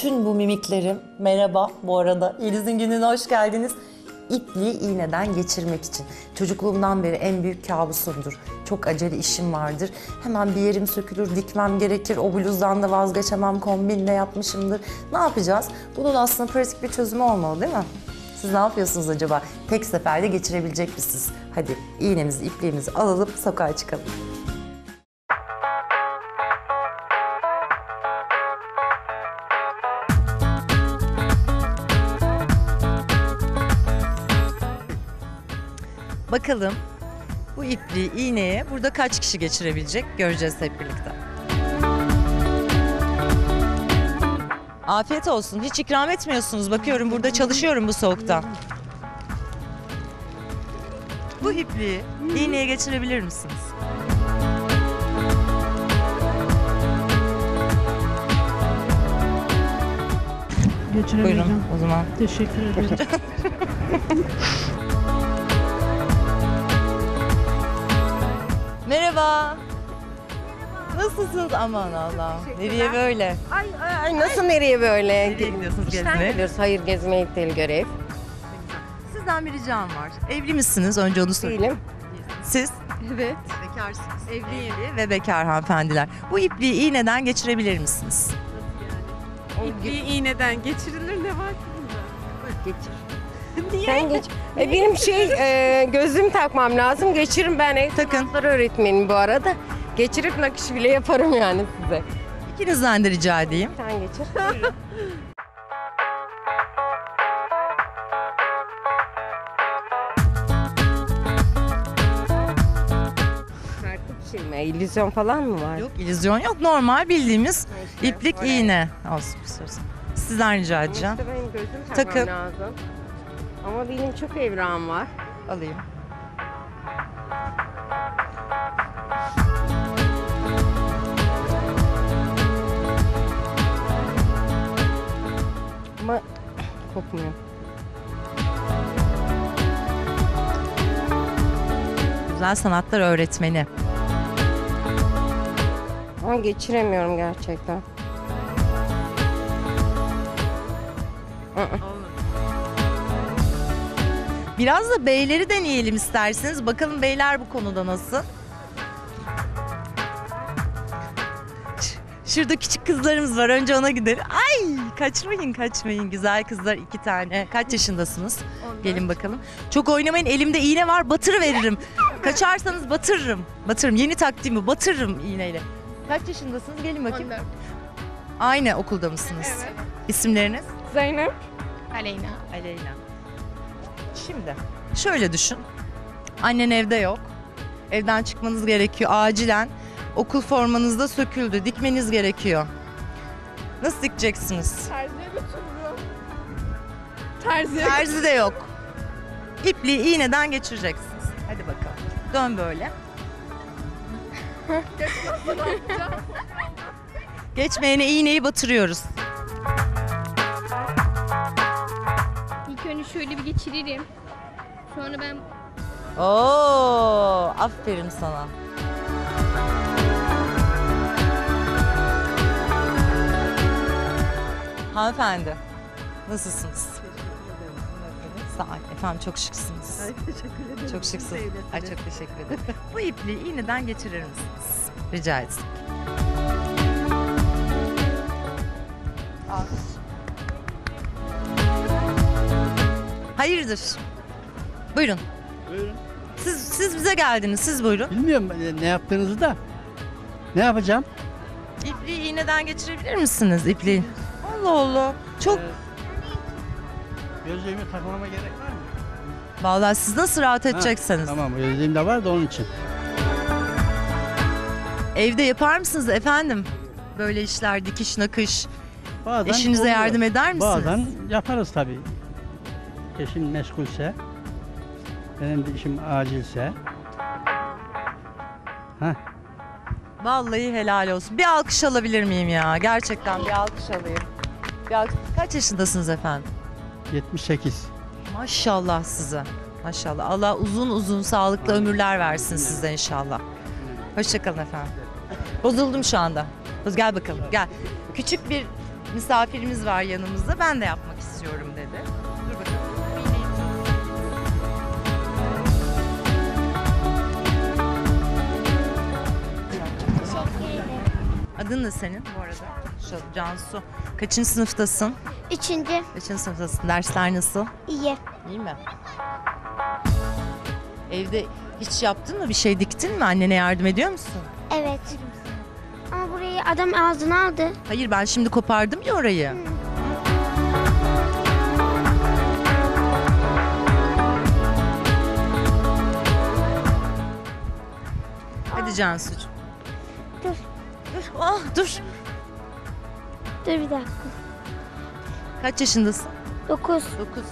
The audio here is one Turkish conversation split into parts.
bütün bu mimiklerim, merhaba bu arada, Yeliz'in gününe hoş geldiniz. İpliği iğneden geçirmek için. Çocukluğumdan beri en büyük kabusumdur. Çok acele işim vardır. Hemen bir yerim sökülür, dikmem gerekir. O bluzdan da vazgeçemem, kombinle yapmışımdır. Ne yapacağız? Bunun aslında pratik bir çözümü olmalı değil mi? Siz ne yapıyorsunuz acaba? Tek seferde geçirebilecek misiniz? Hadi iğnemizi, ipliğimizi alalım, sokağa çıkalım. Bakalım bu ipliği iğneye burada kaç kişi geçirebilecek göreceğiz hep birlikte. Afiyet olsun. Hiç ikram etmiyorsunuz. Bakıyorum burada çalışıyorum bu soğukta. Bu ipliği iğneye geçirebilir misiniz? Geçiremeyeceğim. Buyurun o zaman. Teşekkür ederim. Merhaba. Nasılsınız? Aman Allah. Nereye böyle? Ay, ay, ay nasıl nereye böyle? Nereye gidiyorsunuz İşten gezmeye? geliyoruz. Hayır gezmeye değil görev. Sizden bir ricam var. Evli misiniz? Önce onu sorayım. Değilim. Siz? Evet. Bekarsınız. Evli ve bekar hanımefendiler. Bu ipliği iğneden geçirebilir misiniz? İpliği iğneden geçirilir ne var ki bunda? Geçir. Sen geç. E, benim şey e, gözlüğümü takmam lazım. Geçirin ben ev Takın. sanatları öğretmenim bu arada. Geçirip nakış bile yaparım yani size. İkinizden de rica edeyim. Sen geçir. Farklı bir şey mi? İllüzyon falan mı var? Yok illüzyon yok. Normal bildiğimiz İşte, iplik oraya. iğne. Olsun bir sorusu. Sizden rica edeceğim. işte benim gözlüğümü takmam Takın. lazım. Ama benim çok evrağım var. Alayım. Ama kokmuyor. Güzel sanatlar öğretmeni. Ama geçiremiyorum gerçekten. Biraz da beyleri deneyelim isterseniz. Bakalım beyler bu konuda nasıl? Şurada küçük kızlarımız var. Önce ona gidelim. Ay kaçmayın kaçmayın. Güzel kızlar iki tane. Kaç yaşındasınız? Gelin bakalım. Çok oynamayın. Elimde iğne var. Batır veririm. Kaçarsanız batırırım. Batırırım. Yeni taktiğim bu. Batırırım iğneyle. Kaç yaşındasınız? Gelin bakayım. Aynı okulda mısınız? İsimleriniz? Zeynep. Aleyna. Aleyna. Şimdi şöyle düşün. Annen evde yok. Evden çıkmanız gerekiyor acilen. Okul formanız da söküldü. Dikmeniz gerekiyor. Nasıl dikeceksiniz? Terziye götürürüm. Terziye Terzi de yok. İpliği iğneden geçireceksiniz. Hadi bakalım. Dön böyle. Geçmeyene iğneyi batırıyoruz. Şöyle bir geçiririm. Sonra ben Oo, aferin sana. Hanımefendi, nasılsınız? Sağ olun. Efendim çok şıksınız. teşekkür ederim. Çok şıksınız. Ay çok teşekkür ederim. Bu ipliği iğneden geçirir misiniz? Rica etsem. Hayırdır? Buyurun. Buyurun. Siz, siz bize geldiniz. Siz buyurun. Bilmiyorum e, ne yaptığınızı da. Ne yapacağım? İpliği iğneden geçirebilir misiniz ipliği? Allah Allah. Çok Ee, Gözlüğümü takmama gerek var mı? vallahi siz nasıl rahat edeceksiniz? Tamam gözlüğüm de var da onun için. Evde yapar mısınız efendim? Böyle işler, dikiş, nakış. Bazen Eşinize oluyor. yardım eder misiniz? Bazen yaparız tabii. Eşim meşgulse. Benim de işim acilse. Heh. Vallahi helal olsun. Bir alkış alabilir miyim ya? Gerçekten bir alkış alayım. Bir alkış. Kaç yaşındasınız efendim? 78. Maşallah size. Maşallah. Allah uzun uzun sağlıklı ömürler versin size inşallah. Hoşçakalın efendim. Bozuldum şu anda. Gel bakalım gel. Küçük bir misafirimiz var yanımızda. Ben de yapmak istiyorum Adın ne senin bu arada? Şu Cansu. Kaçıncı sınıftasın? Üçüncü. Kaçıncı sınıftasın? Dersler nasıl? İyi. İyi mi? Evde hiç yaptın mı? Bir şey diktin mi? Annene yardım ediyor musun? Evet. Ama burayı adam ağzına aldı. Hayır ben şimdi kopardım ya orayı. Hadi Cansucuğum. Ah dur. Dur bir dakika. Kaç yaşındasın? Dokuz. 9.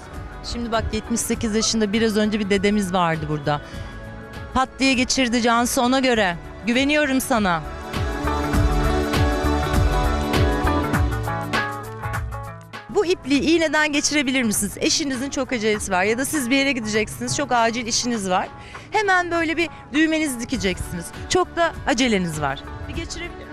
Şimdi bak 78 yaşında biraz önce bir dedemiz vardı burada. Pat diye geçirdi Cansu ona göre. Güveniyorum sana. Bu ipliği iğneden geçirebilir misiniz? Eşinizin çok acelesi var ya da siz bir yere gideceksiniz. Çok acil işiniz var. Hemen böyle bir düğmenizi dikeceksiniz. Çok da aceleniz var. Bir geçirebilir?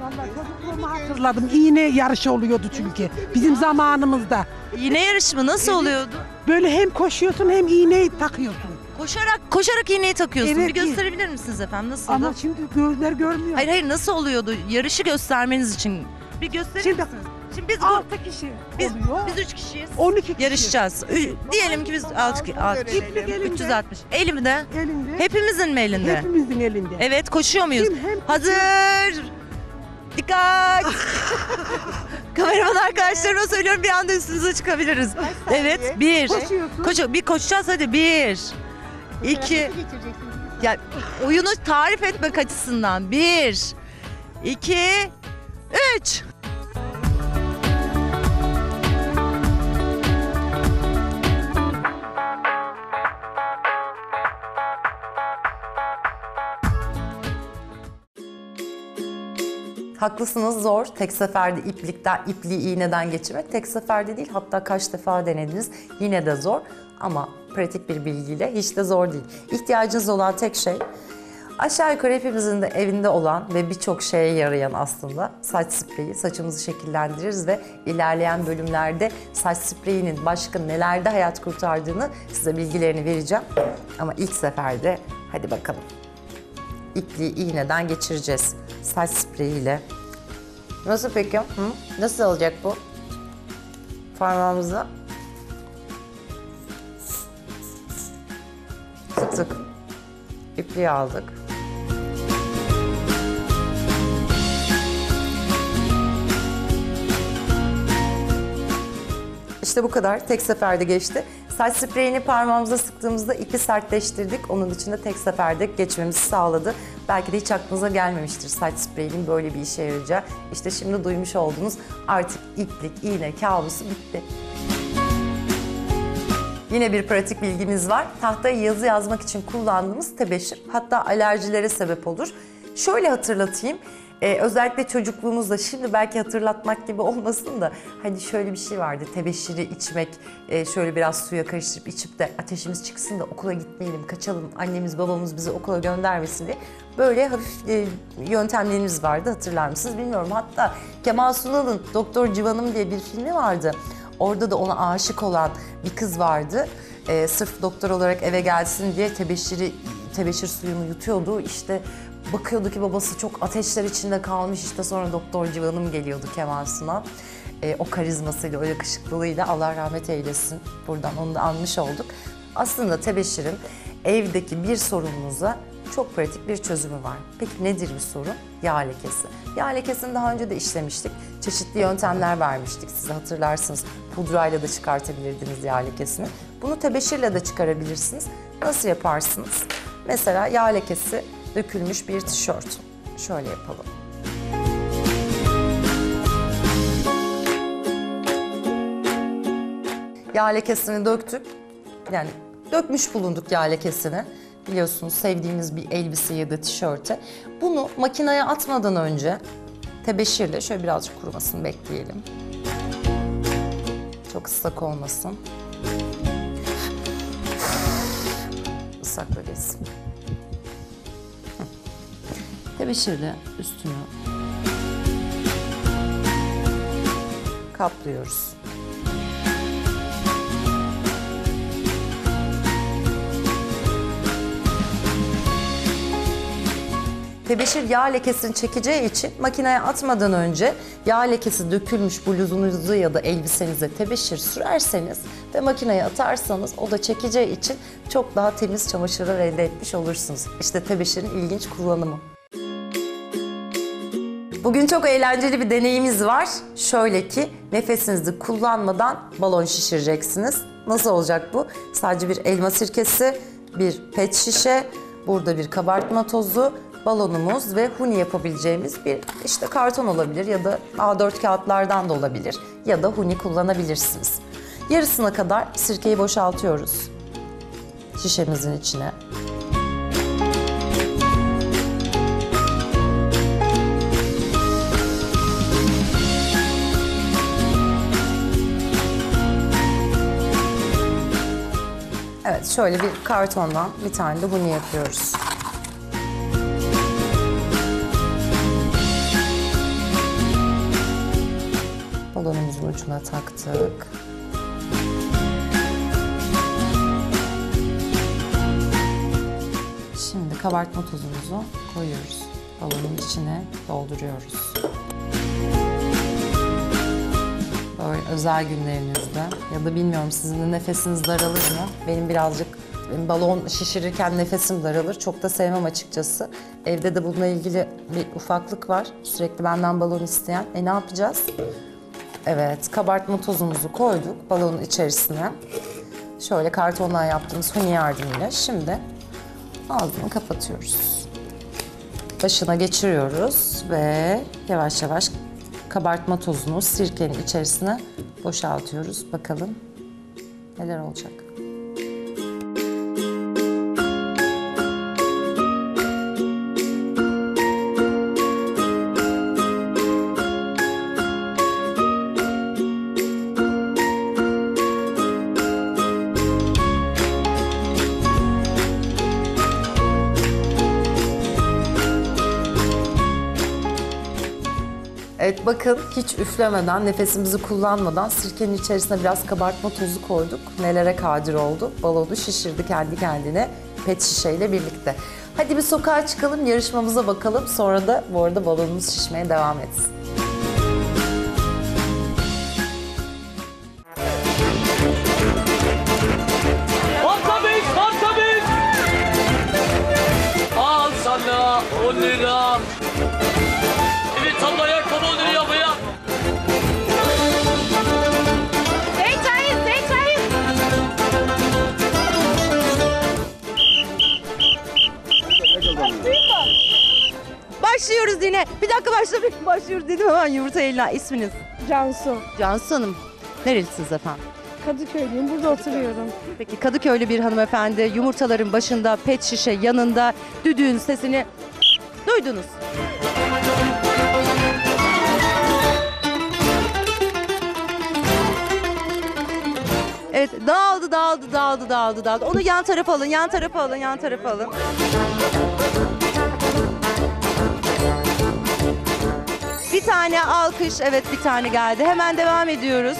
Vallahi çocukluğumu hatırladım. İğne yarışı oluyordu çünkü. Bizim zamanımızda. İğne yarışımı nasıl oluyordu? Böyle hem koşuyorsun hem iğneyi takıyorsun. Koşarak koşarak iğneyi takıyorsun. Evet, bir gösterebilir misiniz efendim? Nasıl? Ama şimdi gözler görmüyor. Hayır hayır nasıl oluyordu? Yarışı göstermeniz için. Bir gösterir Şimdi misiniz? Şimdi biz bu, 6 kişi biz, oluyor. biz üç kişiyiz. 12 kişi. Yarışacağız. Ü- diyelim ki biz 6 kişi. İplik elinde. 360. Elimde. Elinde. Hepimizin mi elinde? Hepimizin elinde. Evet koşuyor muyuz? Kim hem Hazır. Dikkat. Kameraman arkadaşlarıma söylüyorum bir anda üstünüze çıkabiliriz. Evet bir. koşuyorsun. Koş, bir koşacağız hadi bir. iki. Ya oyunu tarif etmek açısından bir. iki, üç. Haklısınız zor. Tek seferde iplikten, ipliği iğneden geçirmek tek seferde değil. Hatta kaç defa denediniz yine de zor. Ama pratik bir bilgiyle hiç de zor değil. İhtiyacınız olan tek şey aşağı yukarı hepimizin de evinde olan ve birçok şeye yarayan aslında saç spreyi. Saçımızı şekillendiririz ve ilerleyen bölümlerde saç spreyinin başka nelerde hayat kurtardığını size bilgilerini vereceğim. Ama ilk seferde hadi bakalım ipliği iğneden geçireceğiz. Saç spreyiyle. Nasıl peki? Hı? Nasıl olacak bu? Parmağımıza. Sıktık. İpliği aldık. İşte bu kadar. Tek seferde geçti. Saç spreyini parmağımıza sıktığımızda ipi sertleştirdik. Onun için de tek seferde geçmemizi sağladı. Belki de hiç aklınıza gelmemiştir saç spreyinin böyle bir işe yarayacağı. İşte şimdi duymuş oldunuz. Artık iplik, iğne kabusu bitti. Yine bir pratik bilgimiz var. Tahtaya yazı yazmak için kullandığımız tebeşir hatta alerjilere sebep olur. Şöyle hatırlatayım. Ee, özellikle çocukluğumuzda şimdi belki hatırlatmak gibi olmasın da hani şöyle bir şey vardı tebeşiri içmek e, şöyle biraz suya karıştırıp içip de ateşimiz çıksın da okula gitmeyelim kaçalım annemiz babamız bizi okula göndermesin diye böyle hafif e, yöntemlerimiz vardı. Hatırlar mısınız? Bilmiyorum. Hatta Kemal Sunal'ın Doktor Civan'ım diye bir filmi vardı. Orada da ona aşık olan bir kız vardı. Ee, sırf doktor olarak eve gelsin diye tebeşiri tebeşir suyunu yutuyordu. İşte Bakıyordu ki babası çok ateşler içinde kalmış işte sonra Doktor Civan'ım geliyordu Kemal Sunal. Ee, o karizmasıyla, o yakışıklılığıyla Allah rahmet eylesin. Buradan onu da anmış olduk. Aslında tebeşirin evdeki bir sorunumuza çok pratik bir çözümü var. Peki nedir bir sorun? Yağ lekesi. Yağ lekesini daha önce de işlemiştik. Çeşitli yöntemler vermiştik size hatırlarsınız. Pudrayla da çıkartabilirdiniz yağ lekesini. Bunu tebeşirle de çıkarabilirsiniz. Nasıl yaparsınız? Mesela yağ lekesi dökülmüş bir tişört. Şöyle yapalım. Yağ lekesini döktük. Yani dökmüş bulunduk yağ lekesini. Biliyorsunuz sevdiğimiz bir elbise ya da tişörte. Bunu makineye atmadan önce tebeşirle şöyle birazcık kurumasını bekleyelim. Çok ıslak olmasın. Geçsin. Tebeşirle üstünü kaplıyoruz. Tebeşir yağ lekesini çekeceği için makineye atmadan önce yağ lekesi dökülmüş bluzunuzu ya da elbisenize tebeşir sürerseniz ve makineye atarsanız o da çekeceği için çok daha temiz çamaşırlar elde etmiş olursunuz. İşte tebeşirin ilginç kullanımı. Bugün çok eğlenceli bir deneyimiz var. Şöyle ki nefesinizi kullanmadan balon şişireceksiniz. Nasıl olacak bu? Sadece bir elma sirkesi, bir pet şişe, burada bir kabartma tozu, balonumuz ve huni yapabileceğimiz bir işte karton olabilir ya da A4 kağıtlardan da olabilir ya da huni kullanabilirsiniz. Yarısına kadar sirkeyi boşaltıyoruz şişemizin içine. Şöyle bir kartondan bir tane de huni yapıyoruz. Balonumuzun ucuna taktık. Şimdi kabartma tozumuzu koyuyoruz. Balonun içine dolduruyoruz. Özel günlerinizde ya da bilmiyorum sizin de nefesiniz daralır mı? Benim birazcık balon şişirirken nefesim daralır. Çok da sevmem açıkçası. Evde de bununla ilgili bir ufaklık var. Sürekli benden balon isteyen. E ne yapacağız? Evet, kabartma tozumuzu koyduk balonun içerisine. Şöyle kartondan yaptığımız huni yardımıyla şimdi ağzını kapatıyoruz. Başına geçiriyoruz ve yavaş yavaş kabartma tozunu sirkenin içerisine boşaltıyoruz. Bakalım neler olacak. Evet bakın hiç üflemeden, nefesimizi kullanmadan sirkenin içerisine biraz kabartma tozu koyduk. Nelere kadir oldu? Balonu şişirdi kendi kendine pet şişeyle birlikte. Hadi bir sokağa çıkalım, yarışmamıza bakalım. Sonra da bu arada balonumuz şişmeye devam etsin. Yine. Bir dakika başla. Başlıyoruz dedim hemen yumurta eline. İsminiz? Cansu. Cansu Hanım. Nerelisiniz efendim? Kadıköylüyüm. Burada oturuyorum. Peki Kadıköylü bir hanımefendi yumurtaların başında pet şişe yanında düdüğün sesini duydunuz. Evet dağıldı dağıldı dağıldı dağıldı dağıldı. Onu yan tarafa alın yan tarafa alın yan tarafa alın. Bir tane alkış evet bir tane geldi. Hemen devam ediyoruz.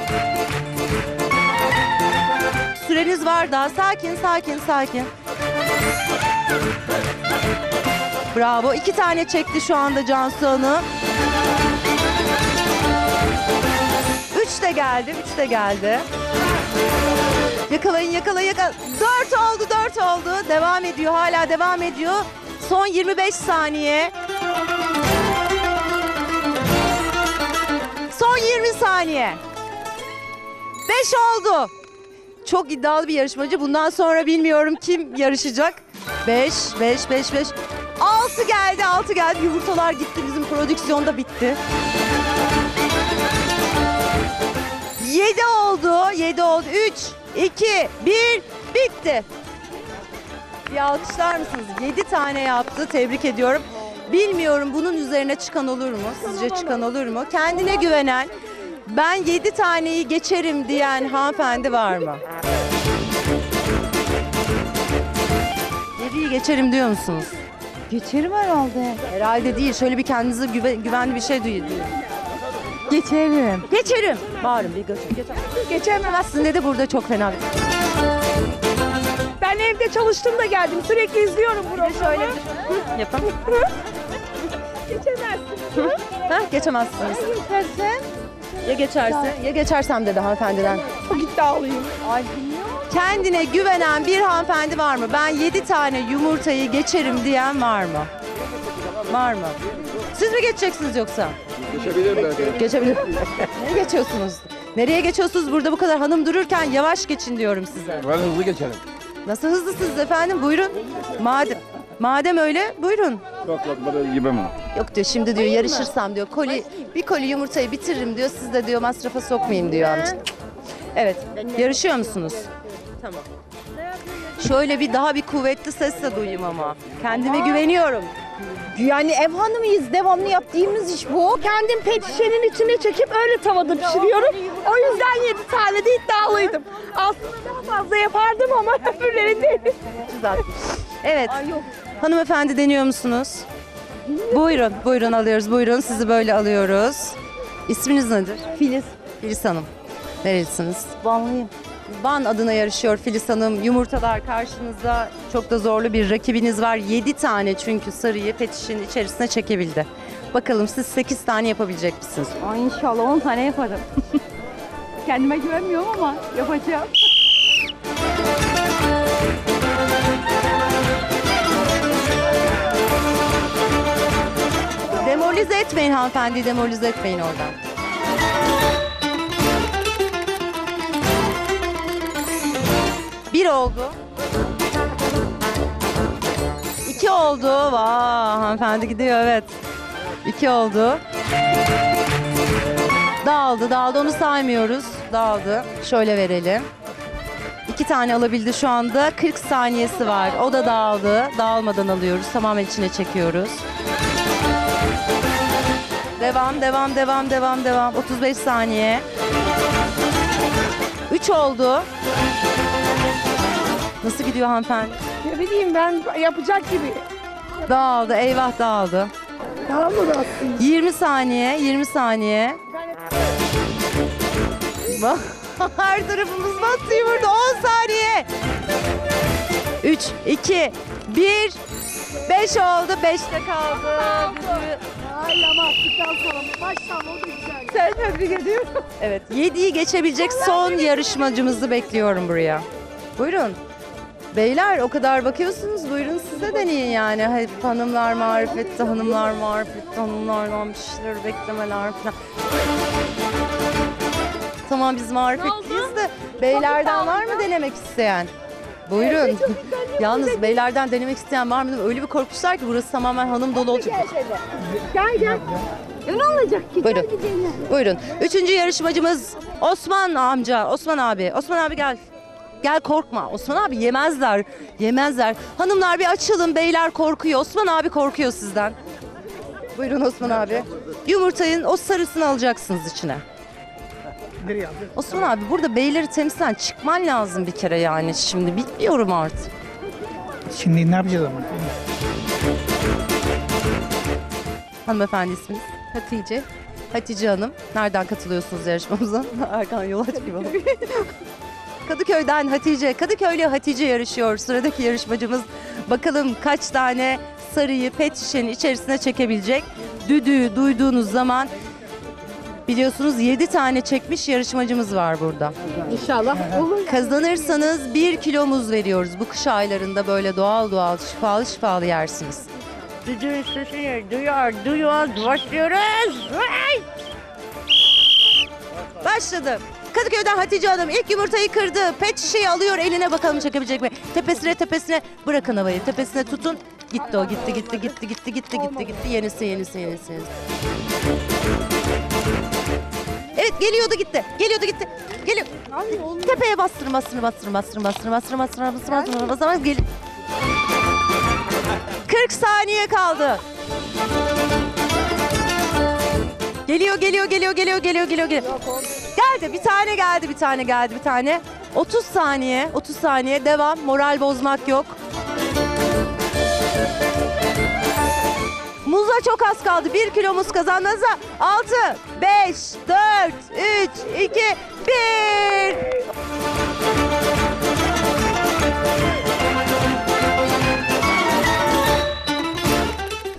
Süreniz var daha. Sakin, sakin, sakin. Bravo. İki tane çekti şu anda Cansu Hanım. Üç de geldi, üç de geldi. Yakalayın, yakalayın, yakalayın. Dört oldu, dört oldu. Devam ediyor, hala devam ediyor. Son 25 saniye. Son 20 saniye. 5 oldu. Çok iddialı bir yarışmacı. Bundan sonra bilmiyorum kim yarışacak. 5, 5, 5, 5. 6 geldi, 6 geldi. Yumurtalar gitti. Bizim prodüksiyonda bitti. 7 oldu, 7 oldu. 3, 2, 1, bitti. Bir alkışlar mısınız? 7 tane yaptı. Tebrik ediyorum. Bilmiyorum bunun üzerine çıkan olur mu? Sizce çıkan olur mu? Kendine güvenen, ben 7 taneyi geçerim diyen hanımefendi var mı? 7'yi geçerim diyor musunuz? Geçerim herhalde. Herhalde değil. Şöyle bir kendinize güve- güvenli bir şey duyun. Geçerim. Geçerim. Bağırın bir. Geçer. Geçemezsin dedi burada çok fena. Ben evde çalıştım da geldim. Sürekli izliyorum programı. Şöyle yapalım. Geçemezsin. Ha, geçemezsiniz. Geçersen Ya geçerse? Ya geçersem dedi hanımefendiden. çok iddialıyım. Kendine güvenen bir hanımefendi var mı? Ben 7 tane yumurtayı geçerim diyen var mı? Var mı? Siz mi geçeceksiniz yoksa? Geçebilirim belki. Geçebilirim. Nereye geçiyorsunuz? Nereye geçiyorsunuz? Burada bu kadar hanım dururken yavaş geçin diyorum size. Ben hızlı geçerim. Nasıl hızlısınız efendim? Buyurun. Madem madem öyle buyurun. Yok yok böyle yemem onu. Yok diyor şimdi diyor yarışırsam diyor koli bir koli yumurtayı bitiririm diyor. Siz de diyor masrafa sokmayayım diyor amca. Evet. Yarışıyor musunuz? Tamam. Şöyle bir daha bir kuvvetli sesle duyayım ama. Kendime güveniyorum. Yani ev hanımıyız. Devamlı yaptığımız iş bu. Kendim pet şişenin içine çekip öyle tavada pişiriyorum. O yüzden 7 tane de iddialıydım. Aslında daha fazla yapardım ama öbürleri değil. Güzel. Evet. Hanımefendi deniyor musunuz? Buyurun, buyurun alıyoruz. Buyurun sizi böyle alıyoruz. İsminiz nedir? Filiz. Filiz Hanım. Nerelisiniz? Vanlıyım. Van adına yarışıyor Filiz Hanım. Yumurtalar karşınızda. Çok da zorlu bir rakibiniz var. 7 tane çünkü sarıyı pet şişenin içerisine çekebildi. Bakalım siz 8 tane yapabilecek misiniz? Ay inşallah 10 tane yaparım. Kendime güvenmiyorum ama yapacağım. Demoralize etmeyin hanımefendi, demoralize etmeyin oradan. Bir oldu. İki oldu. Vay hanımefendi gidiyor evet. İki oldu. Dağıldı, dağıldı. Onu saymıyoruz. Dağıldı. Şöyle verelim. İki tane alabildi şu anda. 40 saniyesi var. O da dağıldı. Dağılmadan alıyoruz. Tamamen içine çekiyoruz. Devam, devam, devam, devam, devam. 35 saniye. 3 oldu. Nasıl gidiyor hanımefendi? Ne bileyim ben yapacak gibi. Dağıldı, eyvah dağıldı. Tamam mı aslında? 20 saniye, 20 saniye. Bak, Her tarafımız batıyor burada. 10 saniye. 3, 2, 1. 5 oldu. 5'te kaldı. Ay ama attıktan sonra baştan oldu güzel. Sen tebrik ediyorum. Evet, 7'yi geçebilecek son yarışmacımızı bekliyorum buraya. Buyurun. Beyler o kadar bakıyorsunuz buyurun size deneyin yani. Hep hanımlar marifette, hanımlar marifette, hanımlardan bir şeyler beklemeler falan. Tamam biz marifetliyiz de beylerden var mı denemek isteyen? Buyurun. Yalnız beylerden denemek isteyen var mı? Öyle bir korkmuşlar ki burası tamamen hanım dolu olacak. Gel gel. Ne olacak ki? Buyurun. Buyurun. Üçüncü yarışmacımız Osman amca. Osman abi. Osman abi gel. Gel korkma. Osman abi yemezler. Yemezler. Hanımlar bir açılın. Beyler korkuyor. Osman abi korkuyor sizden. Buyurun Osman abi. Yumurtayın o sarısını alacaksınız içine. Osman abi burada beyleri temsilen çıkman lazım bir kere yani şimdi bilmiyorum artık. Şimdi ne yapacağız ama? Hanımefendi isminiz? Hatice. Hatice Hanım. Nereden katılıyorsunuz yarışmamıza? Erkan Yolaç gibi. Kadıköy'den Hatice. Kadıköylü Hatice yarışıyor. Sıradaki yarışmacımız bakalım kaç tane sarıyı pet şişenin içerisine çekebilecek. Düdüğü duyduğunuz zaman biliyorsunuz 7 tane çekmiş yarışmacımız var burada. İnşallah olur. Kazanırsanız 1 kilo muz veriyoruz. Bu kış aylarında böyle doğal doğal şifalı şifalı yersiniz. Düdüğün sesini duyar duyar başlıyoruz. Başladı. Kadıköy'den Hatice Hanım ilk yumurtayı kırdı. Pet şişeyi alıyor eline bakalım çekebilecek mi? Tepesine tepesine bırakın havayı. Tepesine tutun. Gitti o gitti gitti gitti gitti gitti gitti gitti. Yenisi yenisi yenisi yenisi. Evet geliyordu gitti. Geliyordu gitti. Geliyor. Tepeye bastırın bastırın bastırın bastırın bastırın bastırın bastırın bastırın bastırın bastırın Gel. 40 saniye kaldı. Geliyor geliyor geliyor geliyor geliyor geliyor geliyor. Geldi bir tane geldi bir tane geldi bir tane. 30 saniye 30 saniye devam moral bozmak yok. Muza çok az kaldı. 1 kilomuz kazandığınızda 6, 5, 4, 3, 2, 1.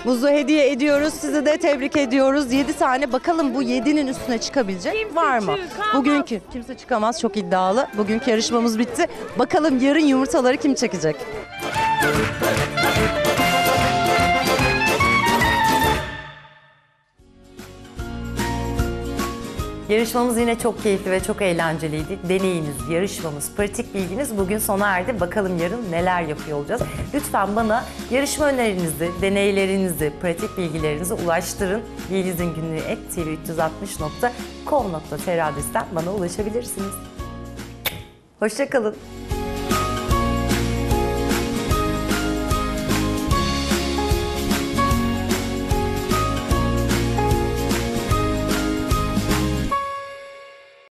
Muzu hediye ediyoruz. Sizi de tebrik ediyoruz. 7 tane bakalım bu 7'nin üstüne çıkabilecek var mı? Bugünkü kimse çıkamaz çok iddialı. Bugünkü yarışmamız bitti. Bakalım yarın yumurtaları kim çekecek? Yarışmamız yine çok keyifli ve çok eğlenceliydi. Deneyiniz, yarışmamız, pratik bilginiz bugün sona erdi. Bakalım yarın neler yapıyor olacağız. Lütfen bana yarışma önerinizi, deneylerinizi, pratik bilgilerinizi ulaştırın. Yeliz'in günlüğü et tv360.com.tr adresten bana ulaşabilirsiniz. Hoşçakalın.